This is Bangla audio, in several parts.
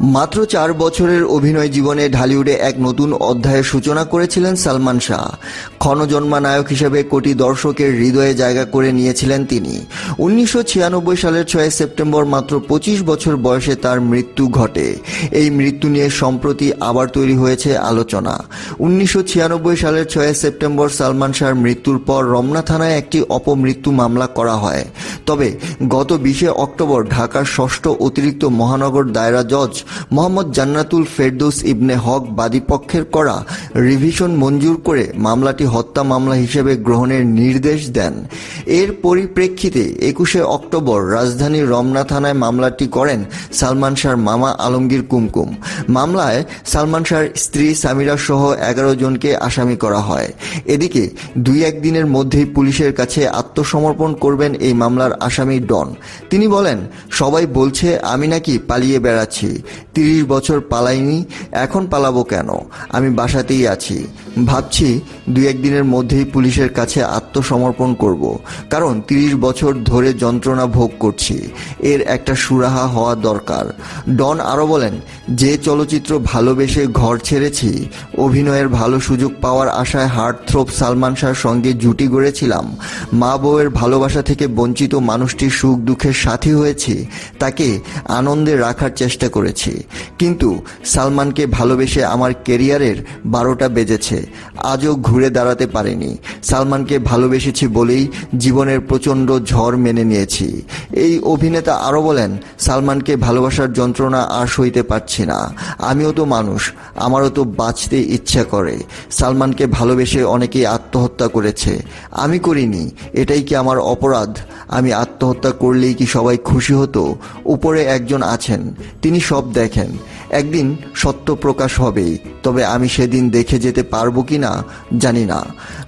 মাত্র চার বছরের অভিনয় জীবনে ঢালিউডে এক নতুন অধ্যায়ের সূচনা করেছিলেন সালমান শাহ। ক্ষণজন্মা নায়ক হিসেবে কোটি দর্শকের হৃদয়ে জায়গা করে নিয়েছিলেন তিনি। উনিশশো ছিয়ানব্বই সালের ছয় সেপ্টেম্বর মাত্র পঁচিশ বছর বয়সে তার মৃত্যু ঘটে। এই মৃত্যু নিয়ে সম্প্রতি আবার তৈরি হয়েছে আলোচনা। উনিশশো ছিয়ানব্বই সালের ছয় সেপ্টেম্বর সালমান শাহর মৃত্যুর পর রমনা থানায় একটি অপমৃত্যু মামলা করা হয়। তবে গত বিশে অক্টোবর ঢাকার ষষ্ঠ অতিরিক্ত মহানগর দায়রা জজ মোহাম্মদ জান্নাতুল ফেরদৌস ইবনে হক বাদীপক্ষের করা রিভিশন মঞ্জুর করে মামলাটি হত্যা মামলা হিসেবে গ্রহণের নির্দেশ দেন। এর পরিপ্রেক্ষিতে একুশে অক্টোবর রাজধানীর রমনা থানায় মামলাটি করেন সালমান শাহর মামা আলমগীর কুমকুম। মামলায় সালমান শাহর স্ত্রী সামিরা সহ এগারো জনকে আসামি করা হয়। এদিকে দুই একদিনের মধ্যেই পুলিশের কাছে আত্মসমর্পণ করবেন এই মামলার আসামি ডন। তিনি বলেন, সবাই বলছে আমি নাকি পালিয়ে বেড়াচ্ছি। তিরিশ বছর পালাইনি, এখন পালাবো কেন? আমি বাসাতেই আছি। ভাবছি দুই একদিনের মধ্যেই পুলিশের কাছে আত্মসমর্পণ করব, কারণ তিরিশ বছর ধরে যন্ত্রণা ভোগ করছি। এর একটা সুরাহা হওয়া দরকার। ডন আরও বলেন, যে চলচ্চিত্র ভালোবেসে ঘর ছেড়েছি, অভিনয়ের ভালো সুযোগ পাওয়ার আশায় হার্টথ্রোপ সালমান শাহর সঙ্গে জুটি গড়েছিলাম। মা বউয়ের ভালোবাসা থেকে বঞ্চিত মানুষটির সুখ দুঃখের সাথী হয়েছি, তাকে আনন্দে রাখার চেষ্টা করেছি। কিন্তু সালমানকে ভালোবেসে আমার কেরিয়ারের বারোটা বেজেছে। আজও ঘুরে দাঁড়াতে পারিনি। সালমানকে ভালোবেসেছি বলেই জীবনের প্রচণ্ড ঝড় মেনে নিয়েছি। এই অভিনেতা আরও বলেন, সালমানকে ভালোবাসার যন্ত্রণা আর সইতে পারছি না। আমিও তো মানুষ, আমারও তো বাঁচতে ইচ্ছা করে। সালমানকে ভালোবেসে অনেকেই আত্মহত্যা করেছে। আমি করিনি, এটাই কি আমার অপরাধ? আমি আত্মহত্যা করলেই কি সবাই খুশি হতো? উপরে একজন আছেন, তিনি সব দেখেন। একদিন সত্য প্রকাশ হবেই তবে আমি সেদিন দেখে যেতে পারব কি না, জানি না।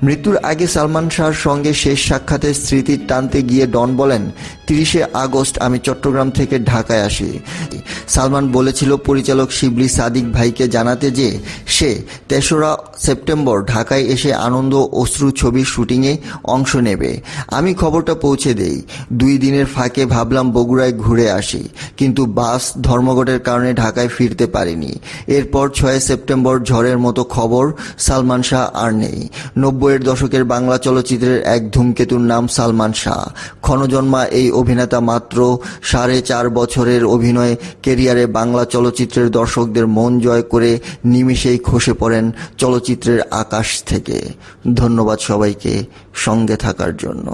মৃত্যুর আগে সালমান শাহর সঙ্গে শেষ সাক্ষাতের স্মৃতির টানতে গিয়ে ডন বলেন, তিরিশে আগস্ট আমি চট্টগ্রাম থেকে ঢাকায় আসি। সালমান বলেছিল পরিচালক শিবলি সাদিক ভাইকে জানাতে যে, সে তেসরা সেপ্টেম্বর ঢাকায় এসে আনন্দ অশ্রু ছবির শুটিংয়ে অংশ নেবে। আমি খবরটা পৌঁছে দেই। দুই দিনের ফাঁকে ভাবলাম বগুড়ায় ঘুরে আসি, কিন্তু বাস ধর্মঘটের কারণে ঢাকায় ফিরতে পারিনি। এরপর ছয় সেপ্টেম্বর ঝড়ের মতো খবর সালমান শাহ আর নেই। নব্বইয়ের দশকের বাংলা চলচ্চিত্রের এক ধূমকেতুর নাম সালমান শাহ। ক্ষণজন্মা এই অভিনেতা মাত্র সাড়ে চার বছরের অভিনয় কেরিয়ারে বাংলা চলচ্চিত্রের দর্শকদের মন জয় করে নিমিষেই খসে পড়েন চলচ্চিত্রের আকাশ থেকে। ধন্যবাদ সবাইকে সঙ্গে থাকার জন্য।